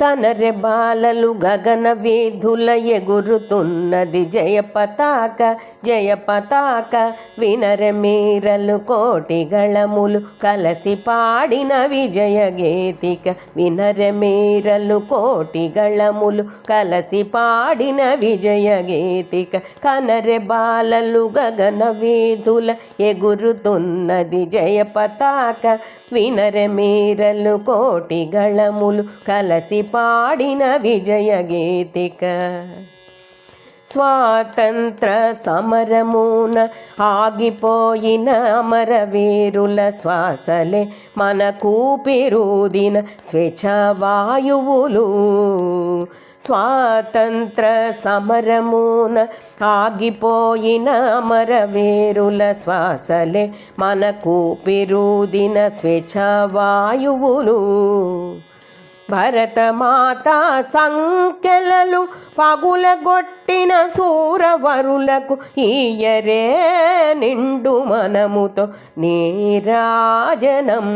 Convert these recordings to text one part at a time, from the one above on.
కనరె బాలలు గగన వీధుల ఎగురుతున్నది. జయ పతాక జయ పతాక వినరె మీరలు కోటి గళములు కలసి పాడిన విజయ గీతిక. వినరె మీరలు కోటి గళములు కలసి పాడిన విజయ గీతిక. కనరె బాలలు గగన వీధుల ఎగురుతున్నది. జయ పతాక వినరె మీరలు కోటి గళములు కలసి పాడిన విజయ గీతిక. స్వాతంత్ర సమరమున ఆగిపోయిన అమరవీరుల శ్వాసలే మన కూపిరుదిన స్వేచ్ఛ వాయువులు. స్వాతంత్ర సమరమున ఆగిపోయిన అమరవీరుల శ్వాసలే మన కూపిరుదిన స్వేచ్ఛ వాయువులు. భరతమాత సంఖ్యలలు పగులగొట్టిన సూరవరులకు ఈయరే నిండు మనముతో నీరాజనం.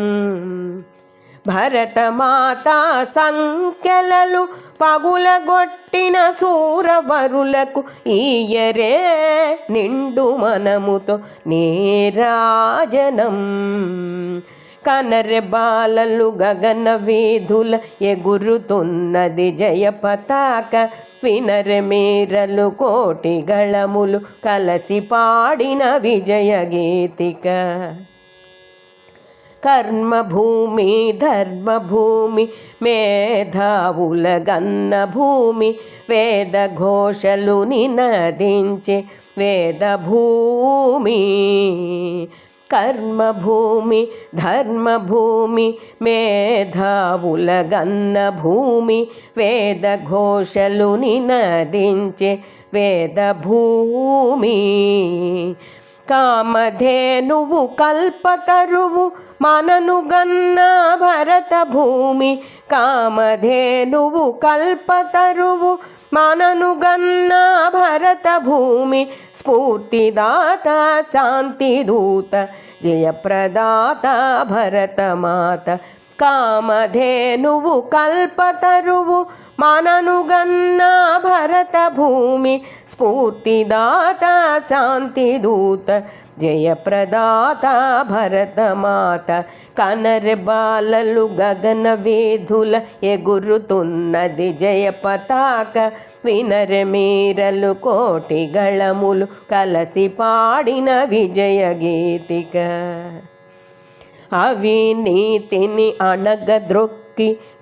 భరతమాత సంఖ్యలలు పగులగొట్టిన సూరవరులకు ఈయరే నిండు మనముతో నీరాజనం. కనరె బాలలు గగన వీధుల ఎగురుతున్నది జయ పతాక. వినరె మీరలు కోటి గళములు కలసి పాడిన విజయ గీతిక. కర్మభూమి ధర్మభూమి మేధావుల గన్న భూమి వేద ఘోషలు నినదించే వేద భూమి కర్మభూమి ధర్మభూమి మేధావుల గన్న భూమి వేద ఘోషలు నినదించే వేద భూమి కామధేనువు కల్పతరువు మననుగన్న భరత భూమి. కామధేనువు కల్పతరువు మననుగన్న భరత భూమి. స్ఫూర్తిదాత శాంతిదూత జయప్రదాత భరతమాత కామధేనువు కల్పతరువు మననుగన్న భరత భూమి స్ఫూర్తిదాత శాంతిదూత జయప్రదాత భరతమాత. కనరె బాలలు గగన వేధుల ఎగురుతున్నది జయ పతాక వినరె మీరలు కోటి గళములు కలసి పాడిన విజయ గీతిక అవినీతిని అణగద్రొక్కి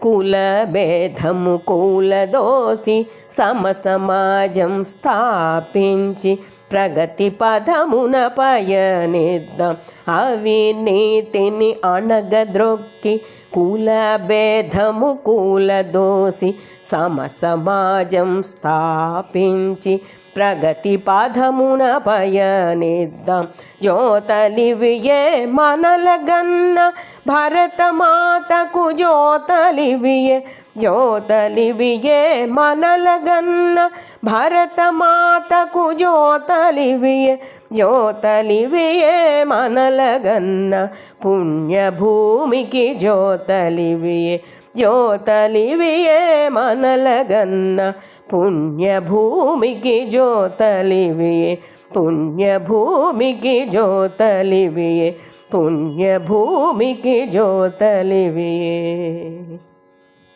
కుల భేదము కూలదోసి సమ సమాజం స్థాపించి ప్రగతి పదమున పయనిద్దాం అవినీతిని అణగద్రొక్కి కుల భేదము కూలదోసి సమ సమాజం స్థాపించి ప్రగతి పదమున పయనిద్దాం జ్యోతలివియే మనలగన్న భరతమాతకు జ్యోతలివియే జ్యోతలివియే మనలగన్న భరతమాతకు జ్యోతలివియే జ్యోతలివియే మనలగన్న పుణ్యభూమికి జ్యోతలివియే జ్యోతలివియే మనలగన్న పుణ్యభూమికి జ్యోతలివియే పుణ్యభూమికి జ్యోతలివియే పుణ్యభూమికి జ్యోతలివియే